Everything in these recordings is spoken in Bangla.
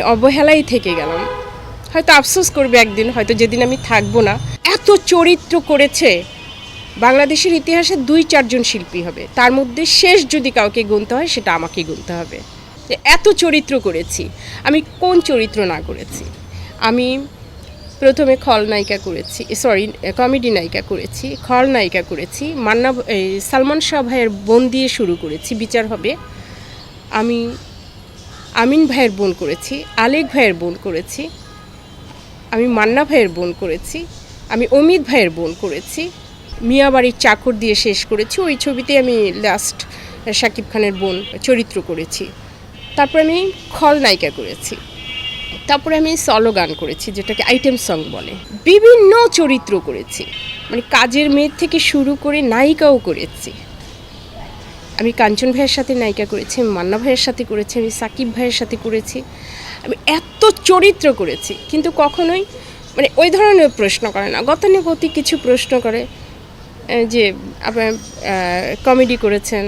অবহেলাই থেকে গেলাম। হয়তো আফসোস করবে একদিন, হয়তো যেদিন আমি থাকব না। এত চরিত্র করেছে। বাংলাদেশের ইতিহাসে দুই চারজন শিল্পী হবে। তার মধ্যে শেষ যদি কাউকে গুনতে হয়, সেটা আমাকে গুনতে হবে। যে এত চরিত্র করেছি। আমি কোন চরিত্র না করেছি? আমি প্রথমে খলনায়িকা করেছি সরি, কমেডি নায়িকা করেছি খলনায়িকা করেছি, মান্না সালমান শাহ ভাইয়ের বোন দিয়ে শুরু করেছি, বিচার হবে। আমি আমিন ভাইয়ের বোন করেছি, আলেক ভাইয়ের বোন করেছি, আমি মান্না ভাইয়ের বোন করেছি, আমি অমিত ভাইয়ের বোন করেছি মিয়াবাড়ির চাকর দিয়ে শেষ করেছি, ওই ছবিতে আমি লাস্ট শাকিব খানের বোন চরিত্র করেছি। তারপর আমি খলনায়িকা করেছি। তারপরে আমি সলো গান করেছি, যেটাকে আইটেম সং বলে। বিভিন্ন চরিত্র করেছি। মানে কাজের মেয়ের থেকে শুরু করে নায়িকাও করেছি। আমি কাঞ্চন ভাইয়ের সাথে নায়িকা করেছি, আমি মান্না ভাইয়ের সাথে করেছি, আমি সাকিব ভাইয়ের সাথে করেছি। আমি এত চরিত্র করেছি, কিন্তু কখনোই মানে ওই ধরনের প্রশ্ন করে না। গতানুগতিক কিছু প্রশ্ন করে যে আপনার কমেডি করেছেন,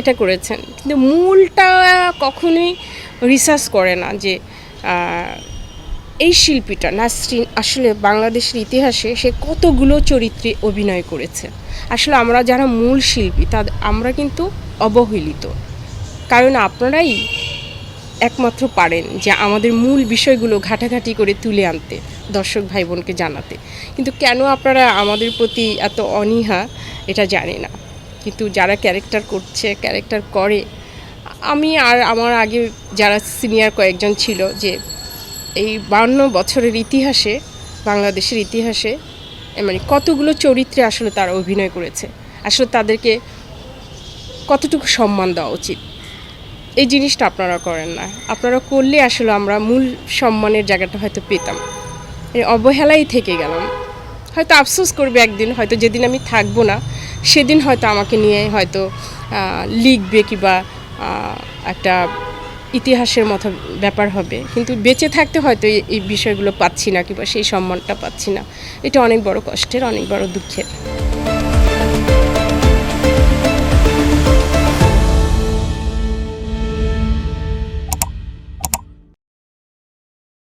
এটা করেছেন। কিন্তু মূলটা কখনোই রিসার্চ করে না যে এই শিল্পীটা নাসরিন আসলে বাংলাদেশের ইতিহাসে সে কতগুলো চরিত্রে অভিনয় করেছে। আসলে আমরা যারা মূল শিল্পী তাদের আমরা কিন্তু অবহেলিত। কারণ আপনারাই একমাত্র পারেন যে আমাদের মূল বিষয়গুলো ঘাটাঘাটি করে তুলে আনতে, দর্শক ভাই বোনকে জানাতে। কিন্তু কেন আপনারা আমাদের প্রতি এত অনীহা, এটা জানি না। কিন্তু যারা ক্যারেক্টার করছে, ক্যারেক্টার করে, আমি আর আমার আগে যারা সিনিয়র কয়েকজন ছিল যে এই বান্ন বছরের ইতিহাসে, বাংলাদেশের ইতিহাসে মানে কতগুলো চরিত্রে আসলে তারা অভিনয় করেছে। আসলে তাদেরকে কতটুকু সম্মান দেওয়া উচিত? এই জিনিসটা আপনারা করেন না। আপনারা করলে আসলে আমরা মূল সম্মানের জায়গাটা হয়তো পেতাম। অবহেলাই থেকে গেলাম। হয়তো আফসোস করবে একদিন, হয়তো যেদিন আমি থাকব না, সেদিন হয়তো আমাকে নিয়ে হয়তো লিখবে কিংবা একটা ইতিহাসের মতো ব্যাপার হবে। কিন্তু বেঁচে থাকতে হয়তো এই বিষয়গুলো পাচ্ছি না কিংবা সেই সম্মানটা পাচ্ছি না। এটা অনেক বড় কষ্টের, অনেক বড় দুঃখের।